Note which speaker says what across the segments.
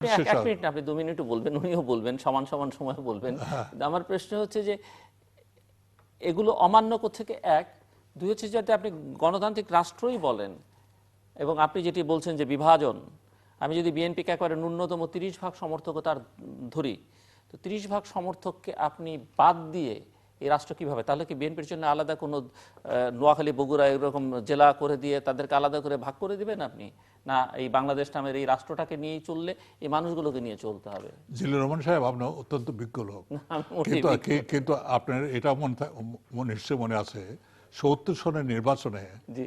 Speaker 1: এক-। মিনিট না, আপনি দু মিনিটও বলবেন উনিও বলবেন সমান সমান সময় বলবেন। আমার প্রশ্ন হচ্ছে যে এগুলো অমান্য থেকে এক দুই হচ্ছে যাতে আপনি গণতান্ত্রিক রাষ্ট্রই বলেন এবং আপনি যেটি বলছেন যে বিভাজন আমি যদি বিএনপিকে একবারে ন্যূনতম তিরিশ ভাগ সমর্থকতার ধরি তো তিরিশ ভাগ সমর্থককে আপনি বাদ দিয়ে এই রাষ্ট্র কীভাবে? তাহলে কি বিএনপির জন্য আলাদা কোনো নোয়াখালী বগুড়া এরকম জেলা করে দিয়ে তাদেরকে আলাদা করে ভাগ করে দিবেন আপনি? না এই বাংলাদেশ নামের এই রাষ্ট্রটাকে নিয়েই চললে এই মানুষগুলোকে নিয়ে চলতে হবে?
Speaker 2: জিল্লুর রহমান সাহেব আপনার অত্যন্ত বিজ্ঞ লোক। কিন্তু কিন্তু আপনার এটা মনে মনে নিশ্চয় মনে আছে সত্তর সনের নির্বাচনে
Speaker 1: জি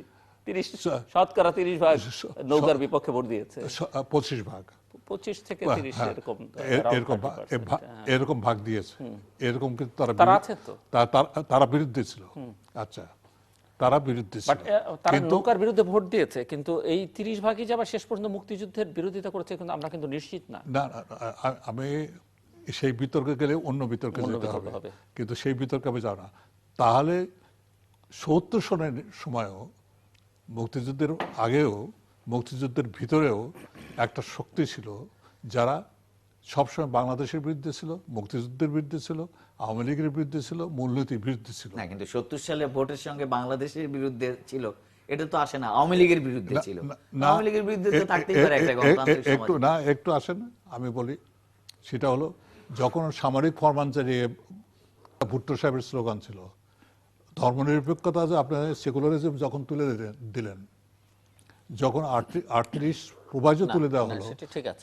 Speaker 1: তিরিশ শতকরা তিরিশ ভাগ নৌকার বিপক্ষে ভোট দিয়েছে।
Speaker 2: পঁচিশ ভাগ।
Speaker 1: পঁচিশ থেকে তিরিশ
Speaker 2: হ্যাঁ,
Speaker 1: এরকম
Speaker 2: এরকম ভা-
Speaker 1: 30%,
Speaker 2: এ ভা-
Speaker 1: হ্যাঁ।
Speaker 2: এরকম ভাগ দিয়েছে। এরকম কিন্তু তারা
Speaker 1: তারা আছে তো।
Speaker 2: তারা- বিরুদ্ধে ছিল। আচ্ছা। তারা বিরুদ্ধে ছিল।
Speaker 1: তারা নৌকার বিরুদ্ধে ভোট দিয়েছে কিন্তু এই তিরিশ ভাগই যে আবার শেষ পর্যন্ত মুক্তিযুদ্ধের বিরোধিতা করেছে কিন্তু আমরা কিন্তু নিশ্চিত না।
Speaker 2: না আমি সেই বিতর্কে গেলে অন্য বিতর্কে যেতে হবে। কিন্তু সেই বিতর্কে আমি যাব না। তাহলে সত্তর সনের সময়ও মুক্তিযুদ্ধের আগেও মুক্তিযুদ্ধের ভিতরেও একটা শক্তি ছিল যারা সবসময় বাংলাদেশের বিরুদ্ধে ছিল মুক্তিযুদ্ধের বিরুদ্ধে ছিল আওয়ামী লীগের বিরুদ্ধে ছিল মূলনীতির বিরুদ্ধে ছিল।
Speaker 3: না কিন্তু সত্তর সালে ভোটের সঙ্গে বাংলাদেশের বিরুদ্ধে ছিল এটা তো আসে না আওয়ামী লীগের বিরুদ্ধে ছিল।
Speaker 2: না, না,
Speaker 3: আওয়ামী লীগের বিরুদ্ধে তো থাকতেই পারে একটা গণতান্ত্রিক
Speaker 2: এ- একটু
Speaker 3: সমাজ।
Speaker 2: না একটু আসেন আমি বলি সেটা হলো যখন সামরিক ফরমান চালিয়ে ভুট্টো সাহেবের স্লোগান ছিল ধর্মনিরপেক্ষতা যে আপনার সেকুলারিজম যখন তুলে দিলেন- দিলেন যখন আটত্রিশ প্রবাজ্য তুলে দেওয়া হলো।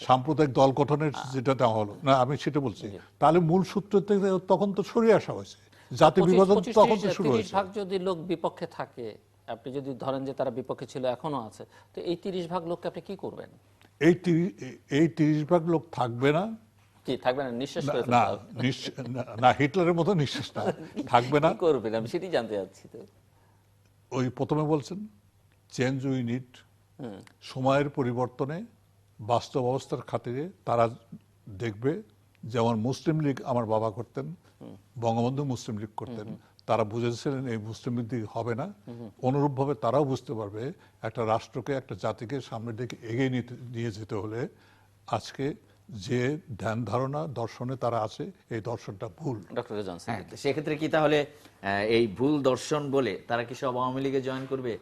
Speaker 2: সাম্প্রদায়িক দল গঠনের যেটা দেওয়া হলো না আমি সেটা বলছি। তাহলে মূল সূত্র থেকে তখন তো সরে আসা হয়েছে। জাতি বিভাজন তখন তো শুরু হয়েছে।
Speaker 1: ভাগ যদি লোক বিপক্ষে থাকে আপনি যদি ধরেন যে তারা বিপক্ষে ছিল এখনও আছে তো এই তিরিশ ভাগ লোককে আপনি কি করবেন?
Speaker 2: এই তিরিশ এই তিরিশ ভাগ লোক থাকবে না।
Speaker 1: কি থাকবে না? নিঃশেষ
Speaker 2: না, না হিটলারের মতো নিঃশ্বাস না। থাকবে না।
Speaker 1: করবেন? আমি সেটাই জানতে চাচ্ছি তো।
Speaker 2: ওই প্রথমে বলছেন চেঞ্জ উই নিড সময়ের পরিবর্তনে বাস্তব অবস্থার খাতিরে তারা দেখবে যেমন মুসলিম লীগ আমার বাবা করতেন বঙ্গবন্ধু মুসলিম লীগ করতেন তারা বুঝেছিলেন এই মুসলিম লীগ হবে না। অনুরূপভাবে তারাও বুঝতে পারবে একটা রাষ্ট্রকে একটা জাতিকে সামনের দিকে এগিয়ে নিতে নিয়ে যেতে হলে আজকে যে ধ্যান ধারণা দর্শনে তারা আছে এই দর্শনটা ভুল।
Speaker 1: ডক্টর জনসন
Speaker 3: হ্যাঁ সেক্ষেত্রে কি তাহলে এই ভুল দর্শন বলে তারা কি সব আওয়ামী লীগে জয়েন করবে?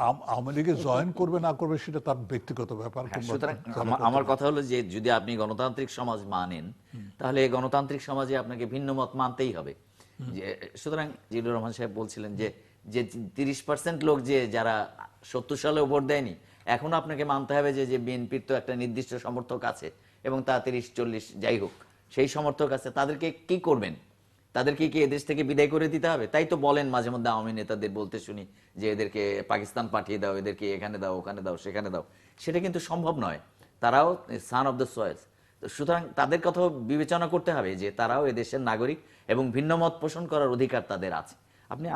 Speaker 2: আওয়ামী লীগে জয়েন করবে না করবে সেটা তার ব্যক্তিগত ব্যাপার
Speaker 3: হ্যাঁ, আমার কথা হলো যে যদি আপনি গণতান্ত্রিক সমাজ মানেন তাহলে গণতান্ত্রিক সমাজে আপনাকে ভিন্ন মত মানতেই হবে। যে সুতরাং জিল্লুর রহমান সাহেব বলছিলেন যে যে তিরিশ পার্সেন্ট লোক যে যারা সত্তর সালেও ভোট দেয়নি এখন আপনাকে মানতে হবে যে যে বিএনপির তো একটা নির্দিষ্ট সমর্থক আছে এবং তা তিরিশ চল্লিশ যাই হোক সেই সমর্থক আছে তাদেরকে কি করবেন? তাদেরকে কি এদেশ থেকে বিদায় করে দিতে হবে? তাই তো বলেন মাঝে মধ্যে আওয়ামী নেতাদের বলতে শুনি যে এদেরকে পাকিস্তান পাঠিয়ে দাও, এদেরকে এখানে দাও, ওখানে দাও, সেখানে দাও। সেটা কিন্তু সম্ভব নয়। তারাও সান অফ দ্য সয়েস সুতরাং তাদের কথাও বিবেচনা করতে হবে যে তারাও এদেশের নাগরিক এবং ভিন্ন মত পোষণ করার অধিকার তাদের আছে। আপনি